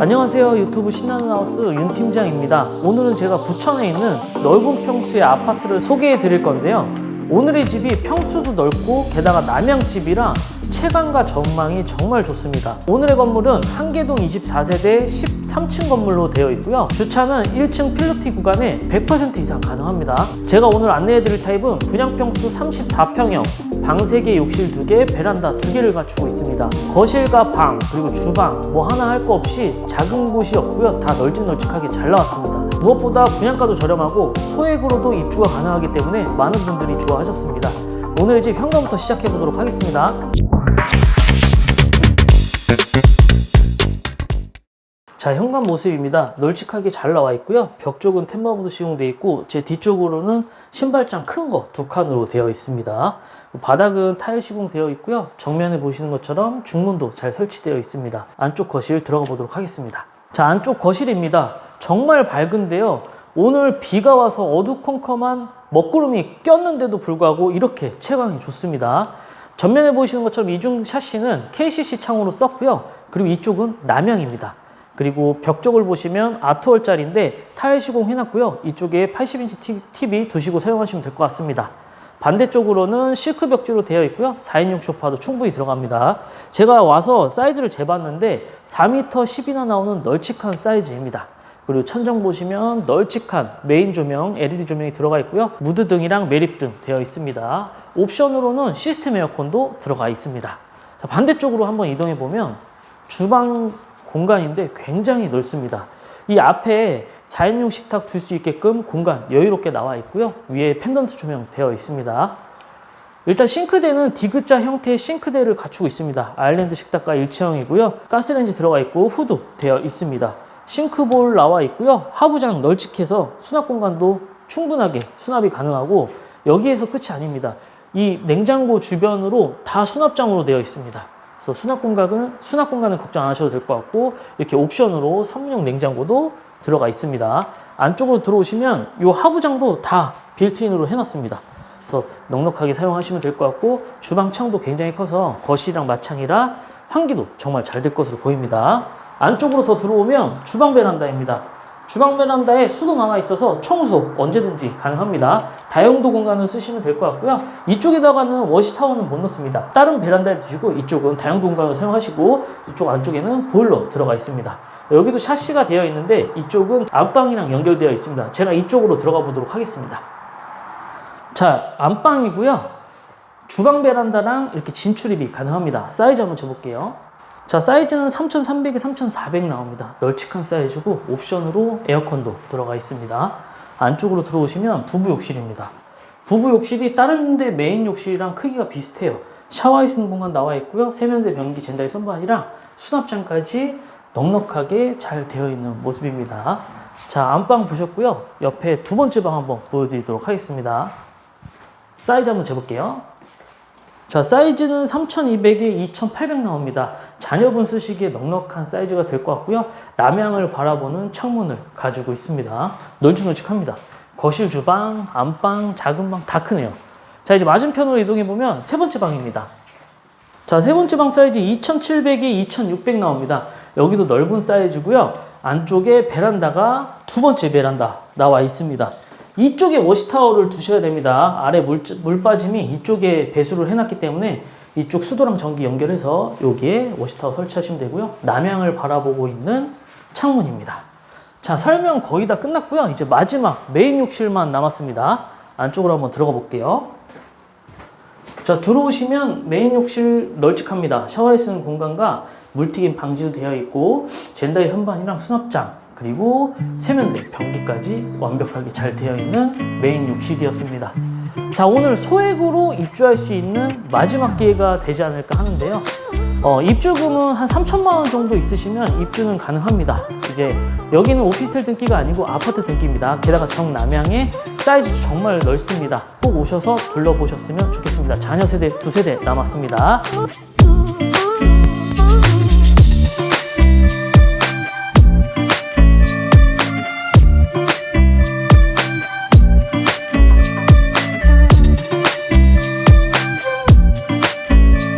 안녕하세요. 유튜브 신나는 하우스 윤 팀장입니다. 오늘은 제가 부천에 있는 넓은 평수의 아파트를 소개해 드릴 건데요. 오늘의 집이 평수도 넓고 게다가 남양집이라 체감과 전망이 정말 좋습니다. 오늘의 건물은 한계동 24세대 13층 건물로 되어 있고요. 주차는 1층 필로티 구간에 100% 이상 가능합니다. 제가 오늘 안내해 드릴 타입은 분양평수 34평형 방 3개, 욕실 2개, 베란다 2개를 갖추고 있습니다. 거실과 방, 그리고 주방 뭐 하나 할 거 없이 작은 곳이 없고요. 다 널찍널찍하게 잘 나왔습니다. 무엇보다 분양가도 저렴하고 소액으로도 입주가 가능하기 때문에 많은 분들이 좋아하셨습니다. 오늘의 집 현관부터 시작해 보도록 하겠습니다. 자 현관 모습입니다. 널찍하게 잘 나와 있고요. 벽 쪽은 템마보도 시공되어 있고 제 뒤쪽으로는 신발장 큰 거 두 칸으로 되어 있습니다. 바닥은 타일 시공되어 있고요. 정면에 보시는 것처럼 중문도 잘 설치되어 있습니다. 안쪽 거실 들어가 보도록 하겠습니다. 자 안쪽 거실입니다. 정말 밝은데요. 오늘 비가 와서 어두컴컴한 먹구름이 꼈는데도 불구하고 이렇게 채광이 좋습니다. 전면에 보시는 것처럼 이중 샤시는 KCC 창으로 썼고요. 그리고 이쪽은 남향입니다. 그리고 벽 쪽을 보시면 아트월 짜리인데 타일 시공 해놨고요. 이쪽에 80인치 TV 두시고 사용하시면 될 것 같습니다. 반대쪽으로는 실크 벽지로 되어 있고요. 4인용 소파도 충분히 들어갑니다. 제가 와서 사이즈를 재봤는데 4m 10이나 나오는 널찍한 사이즈입니다. 그리고 천정 보시면 널찍한 메인 조명, LED 조명이 들어가 있고요. 무드등이랑 매립등 되어 있습니다. 옵션으로는 시스템 에어컨도 들어가 있습니다. 자, 반대쪽으로 한번 이동해 보면 주방 공간인데 굉장히 넓습니다. 이 앞에 4인용 식탁 둘 수 있게끔 공간 여유롭게 나와 있고요. 위에 펜던트 조명 되어 있습니다. 일단 싱크대는 디귿자 형태의 싱크대를 갖추고 있습니다. 아일랜드 식탁과 일체형이고요. 가스레인지 들어가 있고 후드 되어 있습니다. 싱크볼 나와 있고요. 하부장 널찍해서 수납 공간도 충분하게 수납이 가능하고 여기에서 끝이 아닙니다. 이 냉장고 주변으로 다 수납장으로 되어 있습니다. 그래서 수납 공간은 수납 공간은 걱정 안 하셔도 될 것 같고 이렇게 옵션으로 3용 냉장고도 들어가 있습니다. 안쪽으로 들어오시면 이 하부장도 다 빌트인으로 해놨습니다. 그래서 넉넉하게 사용하시면 될 것 같고 주방 창도 굉장히 커서 거실이랑 마창이라 환기도 정말 잘 될 것으로 보입니다. 안쪽으로 더 들어오면 주방 베란다입니다. 주방 베란다에 수도 나와 있어서 청소 언제든지 가능합니다. 다용도 공간을 쓰시면 될 것 같고요. 이쪽에다가는 워시타워는 못 넣습니다. 다른 베란다에 두시고 이쪽은 다용도 공간을 사용하시고 이쪽 안쪽에는 보일러 들어가 있습니다. 여기도 샤시가 되어 있는데 이쪽은 안방이랑 연결되어 있습니다. 제가 이쪽으로 들어가 보도록 하겠습니다. 자, 안방이고요. 주방 베란다랑 이렇게 진출입이 가능합니다. 사이즈 한번 재볼게요. 자, 사이즈는 3,300에 3,400 나옵니다. 널찍한 사이즈고 옵션으로 에어컨도 들어가 있습니다. 안쪽으로 들어오시면 부부 욕실입니다. 부부 욕실이 다른 데 메인 욕실이랑 크기가 비슷해요. 샤워할 수 있는 공간 나와 있고요. 세면대 변기 젠다이 선반이랑 수납장까지 넉넉하게 잘 되어 있는 모습입니다. 자, 안방 보셨고요. 옆에 두 번째 방 한번 보여드리도록 하겠습니다. 사이즈 한번 재볼게요. 자, 사이즈는 3200에 2800 나옵니다. 자녀분 쓰시기에 넉넉한 사이즈가 될 것 같고요. 남향을 바라보는 창문을 가지고 있습니다. 널찍널찍합니다. 거실, 주방, 안방, 작은 방 다 크네요. 자, 이제 맞은편으로 이동해 보면 세 번째 방입니다. 자, 세 번째 방 사이즈 2700에 2600 나옵니다. 여기도 넓은 사이즈고요. 안쪽에 베란다가 두 번째 베란다 나와 있습니다. 이쪽에 워시타워를 두셔야 됩니다. 아래 물, 물 빠짐이 이쪽에 배수를 해놨기 때문에 이쪽 수도랑 전기 연결해서 여기에 워시타워 설치하시면 되고요. 남향을 바라보고 있는 창문입니다. 자, 설명 거의 다 끝났고요. 이제 마지막 메인 욕실만 남았습니다. 안쪽으로 한번 들어가 볼게요. 자, 들어오시면 메인 욕실 널찍합니다. 샤워할 수 있는 공간과 물튀김 방지도 되어 있고 젠다이 선반이랑 수납장 그리고 세면대, 변기까지 완벽하게 잘 되어 있는 메인 욕실이었습니다. 자, 오늘 소액으로 입주할 수 있는 마지막 기회가 되지 않을까 하는데요. 어, 입주금은 한 3천만 원 정도 있으시면 입주는 가능합니다. 이제 여기는 오피스텔 등기가 아니고 아파트 등기입니다. 게다가 정남향에 사이즈도 정말 넓습니다. 꼭 오셔서 둘러보셨으면 좋겠습니다. 자녀 세대 두 세대 남았습니다.